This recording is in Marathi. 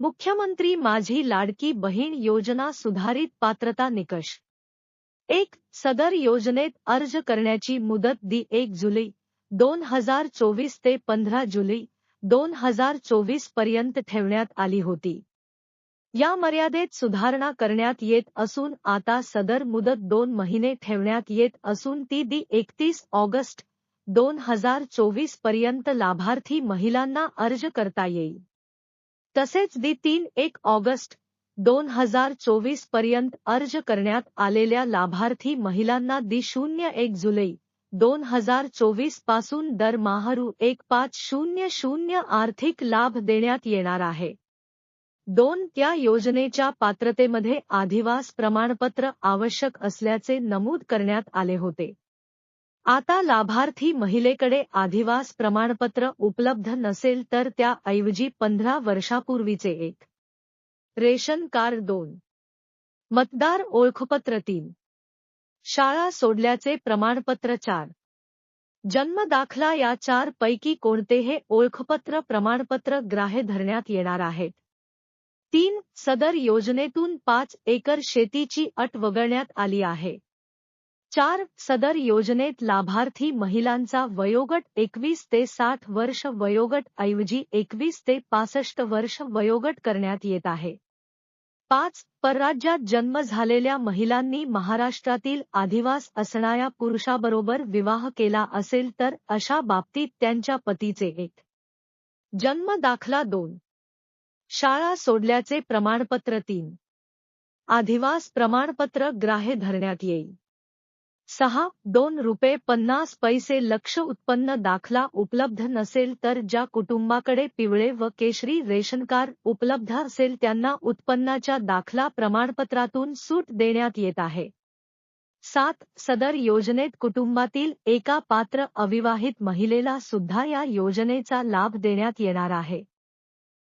मुख्यमंत्री माझी लाडकी बहीण योजना सुधारित पात्रता निकष. एक सदर योजनेत अर्ज करण्याची मुदत दी एक जुलै दोन हजार चोवीस ते पंधरा जुलै दोन हजार चोवीसपर्यंत ठेवण्यात आली होती. या मर्यादेत सुधारणा करण्यात येत असून आता सदर मुदत दोन महिने ठेवण्यात येत असून ती दी एकतीस ऑगस्ट दोन हजार चोवीसपर्यंत लाभार्थी महिलांना अर्ज करता येईल. तसेच दि तीन एक ऑगस्ट दोन हजार चोवीसपर्यंत अर्ज करण्यात आलेल्या लाभार्थी महिलांना दि शून्य एक जुलै दोन हजार चोवीसपासून दरमाहरू एक पाच शून्य शून्य आर्थिक लाभ देण्यात येणार आहे. दोन त्या योजनेच्या पात्रतेमध्ये आधिवास प्रमाणपत्र आवश्यक असल्याचे नमूद करण्यात आले होते. आता लाभार्थी महिलेकडे आधिवास प्रमाणपत्र उपलब्ध नसेल तर त्याऐवजी पंधरा वर्षापूर्वीचे एक रेशन कार्ड दोन. मतदार ओळखपत्र तीन. शाळा सोडल्याचे प्रमाणपत्र चार. जन्म दाखला या चार पैकी कोणतेहे ओळखपत्र प्रमाणपत्र ग्राह्य धरण्यात येणार आहेत. तीन सदर योजनेतून पाच एकर शेतीची अट वगळण्यात आली आहे. चार सदर योजनेत लाभार्थी महिलांचा वयोगट एकवीस ते साठ वर्ष वयोगट ऐवजी एकवीस ते पासष्ट वर्ष वयोगट करण्यात येत आहे. पाच परराज्यात जन्म झालेल्या महिलांनी महाराष्ट्रातील आधिवास असणाऱ्या पुरुषाबरोबर विवाह केला असेल तर अशा बाबतीत त्यांच्या पतीचे एक. जन्म दाखला दोन. शाळा सोडल्याचे प्रमाणपत्र तीन. आधिवास प्रमाणपत्र ग्राह्य धरण्यात येईल. सहा दोन रुपये पन्नास पैसे लक्ष उत्पन्न दाखला उपलब्ध नसेल तर ज्या कुटुंबाकडे पिवळे व केशरी रेशन कार्ड उपलब्ध असेल त्यांना उत्पन्नाच्या दाखला प्रमाणपत्रातून सूट देण्यात येत आहे. सात सदर योजनेत कुटुंबातील एका पात्र अविवाहित महिलेला सुद्धा या योजनेचा लाभ देण्यात येणार आहे.